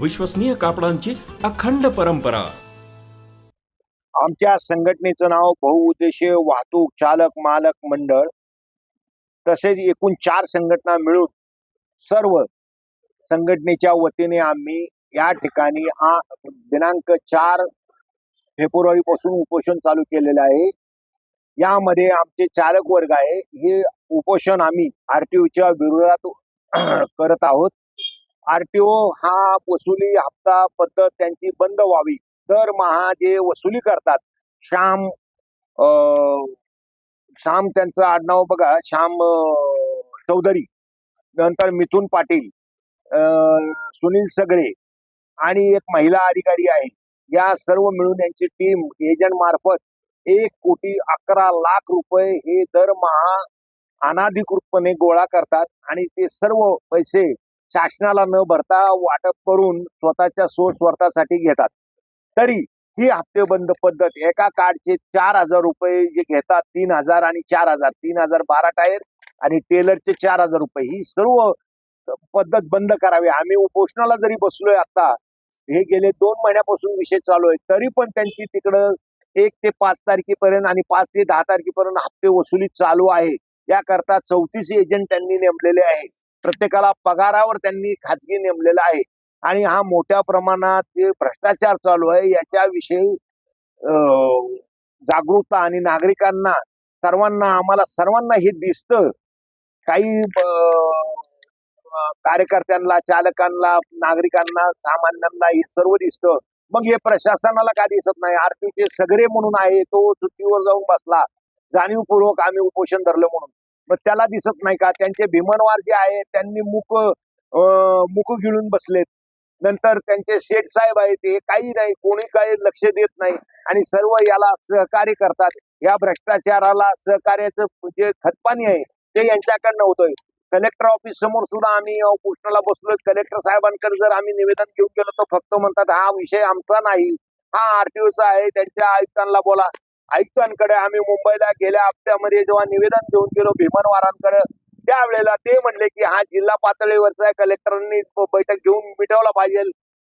विश्वसनीय कापडांची अखंड परंपरा. आमच्या संघटनेचं नाव बहुउद्देशीय वाहतूक चालक मालक मंडळ तसेच एकूण चार संघटना मिळून सर्व संघटनेच्या वतीने आम्ही या ठिकाणी हा दिनांक चार फेब्रुवारी पासून उपोषण चालू केलेलं आहे. यामध्ये आमचे चालक वर्ग आहे. हे उपोषण आम्ही आरटीओच्या विरोधात करत आहोत. आरटीओ हा वसुली हप्ता पद्धत त्यांची बंद व्हावी. दरमहा जे वसुली करतात श्याम श्याम त्यांचं आडनाव बघा श्याम चौधरी नंतर मिथुन पाटील सुनील सगळे आणि एक महिला अधिकारी आहे. या सर्व मिळून यांची टीम एजंट मार्फत एक कोटी अकरा लाख रुपये हे दरमहा अनाधिकृतपणे गोळा करतात आणि ते सर्व पैसे शासनाला न भरता वाटप करून स्वतःच्या स्वार्थासाठी घेतात. तरी ही हप्तेबंद पद्धत एका कार्डचे चार हजार रुपये जे घेतात तीन हजार आणि चार हजार तीन हजार बारा टायर आणि टेलरचे चार हजार रुपये ही सर्व पद्धत बंद करावी. आम्ही उपोषणाला जरी बसलोय आता हे गेले दोन महिन्यापासून विषय चालू आहे तरी पण त्यांची तिकडं एक ते पाच तारखेपर्यंत आणि पाच ते दहा तारखेपर्यंत हप्ते वसुली चालू आहे. याकरता चौतीस एजंट त्यांनी नेमलेले आहे प्रत्येकाला पगारावर त्यांनी खाजगी नेमलेला आहे. आणि हा मोठ्या प्रमाणात जे भ्रष्टाचार चालू आहे याच्याविषयी जागरूकता आणि नागरिकांना सर्वांना आम्हाला सर्वांना हे दिसतं. काही कार्यकर्त्यांना चालकांना नागरिकांना सामान्यांना हे सर्व दिसतं. मग हे प्रशासनाला का दिसत नाही? आरटीचे सगळे म्हणून आहे तो सुट्टीवर जाऊन बसला. जाणीवपूर्वक आम्ही उपोषण धरलं म्हणून. मग त्याला दिसत नाही का? त्यांचे भीमनवार जे आहे त्यांनी मुक अं, मुक गिळून बसलेत. नंतर त्यांचे शेठ साहेब आहेत हे काही नाही कोणी काही लक्ष देत नाही आणि सर्व याला सहकार्य करतात. या भ्रष्टाचाराला सहकार्याचं जे खतपाणी आहे ते यांच्याकडनं होतंय. कलेक्टर ऑफिस समोर सुद्धा आम्ही उपोषणाला बसलोय. कलेक्टर साहेबांकडे जर आम्ही निवेदन घेऊन गेलो तर फक्त म्हणतात हा विषय आमचा नाही. हा आरटीओचा आहे त्यांच्या आयुक्तांना बोला. आयुक्तांकडे आम्ही मुंबईला गेल्या हप्त्यामध्ये जेव्हा निवेदन घेऊन गेलो भीमनवारांकडे त्यावेळेला ते म्हणले की हा जिल्हा पातळीवरचा कलेक्टरांनी बैठक घेऊन मिटवला पाहिजे.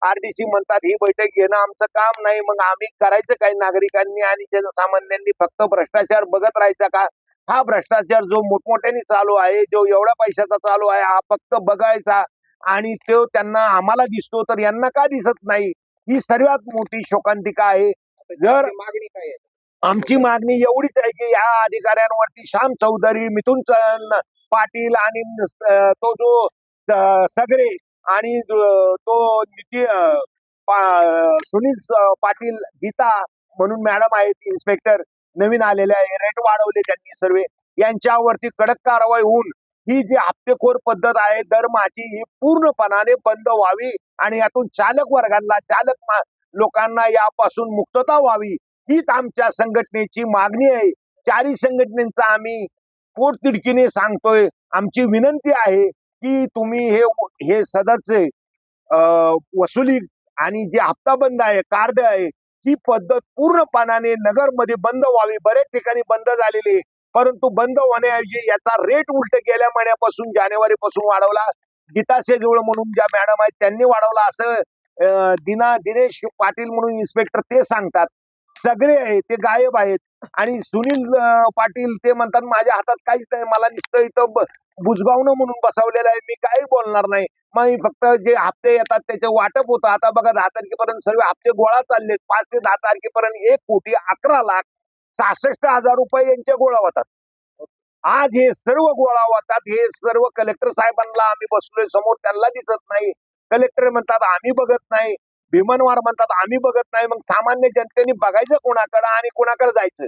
आरडीसी म्हणतात ही बैठक घेणं आमचं काम नाही. मग आम्ही करायचं काही नागरिकांनी आणि जनसामान्यांनी फक्त भ्रष्टाचार बघत राहायचा का? हा भ्रष्टाचार जो मोठमोठ्याने चालू आहे जो एवढ्या पैशाचा चालू आहे हा फक्त बघायचा. आणि तो त्यांना आम्हाला दिसतो तर यांना का दिसत नाही? ही सर्वात मोठी शोकांतिका आहे. जर मागणी काय आहे? आमची मागणी एवढीच आहे की या अधिकाऱ्यांवरती श्याम चौधरी मिथुन च- पाटील आणि तो जो सगळे सगरे आणि तो सुनील पाटील गीता म्हणून मॅडम आहेत इन्स्पेक्टर नवीन आलेले आहे रेट वाढवले त्यांनी सर्व. यांच्यावरती कडक कारवाई होऊन ही जी हप्तेखोर पद्धत आहे दरमाची ही पूर्णपणाने बंद व्हावी आणि यातून चालक वर्गांना चालक मा- लोकांना यापासून मुक्तता व्हावी हीच आमच्या संघटनेची मागणी आहे. चारही संघटनेचा आम्ही पोटतिडकीने सांगतोय. आमची विनंती आहे की तुम्ही हे हे सदस्य अं, वसुली आणि जे हप्ता बंद आहे कार्ड आहे ही पद्धत पूर्णपणाने नगरमध्ये बंद व्हावी. बरेच ठिकाणी बंद झालेली आहे. परंतु बंद होण्याऐवजी याचा रेट उलट गेल्या महिन्यापासून जानेवारी पासून वाढवला. गीता शेजवळ म्हणून ज्या मॅडम आहेत त्यांनी वाढवला असं दिना दिनेश पाटील म्हणून इन्स्पेक्टर ते सांगतात. सगळे आहे ते गायब आहेत. आणि सुनील पाटील ते म्हणतात माझ्या हातात काहीच नाही मला नुसतं इथं बुजगावणं म्हणून बसवलेलं आहे मी काही बोलणार नाही. मग फक्त जे हप्ते येतात त्याचे वाटप होतं. आता बघा दहा तारखेपर्यंत सर्व हप्ते गोळा चाललेत. पाच ते दहा तारखेपर्यंत एक कोटी अकरा लाख सहासष्ट हजार रुपये यांच्या गोळा होतात. आज हे सर्व गोळा होतात. हे सर्व कलेक्टर साहेबांना आम्ही बसलोय समोर त्यांना दिसत नाही. कलेक्टर म्हणतात आम्ही बघत नाही. भीमनवार म्हणतात आम्ही बघत नाही. मग सामान्य जनतेने बघायचं कोणाकडे आणि कोणाकडे जायचं?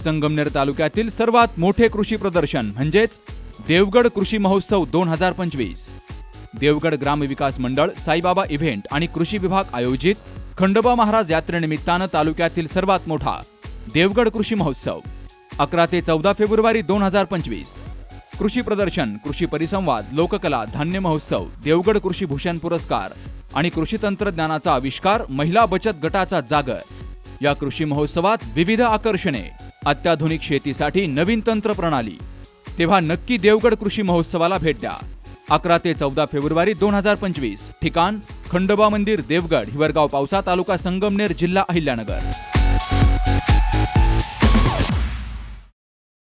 संगमनेर तालुक्यातील सर्वात मोठे कृषी प्रदर्शन म्हणजेच देवगड कृषी महोत्सव दोन हजार पंचवीस. देवगड ग्राम विकास मंडळ साईबाबा इव्हेंट आणि कृषी विभाग आयोजित खंडोबा महाराज यात्रेनिमित्तानं तालुक्यातील सर्वात मोठा देवगड कृषी महोत्सव. अकरा ते चौदा फेब्रुवारी दोन हजार पंचवीस. कृषी प्रदर्शन कृषी परिसंवाद लोककला धान्य महोत्सव देवगड कृषी भूषण पुरस्कार आणि कृषी तंत्रज्ञानाचा आविष्कार महिला बचत गटाचा जागर. या कृषी महोत्सवात विविध आकर्षणे अत्याधुनिक शेतीसाठी नवीन तंत्र प्रणाली तेव्हा नक्की देवगड कृषी महोत्सवाला भेट द्या. अकरा ते चौदा फेब्रुवारी दोन हजार पंचवीस ठिकाण खंडोबा मंदिर देवगड हिवरगाव पावसा तालुका संगमनेर जिल्हा अहिल्यानगर.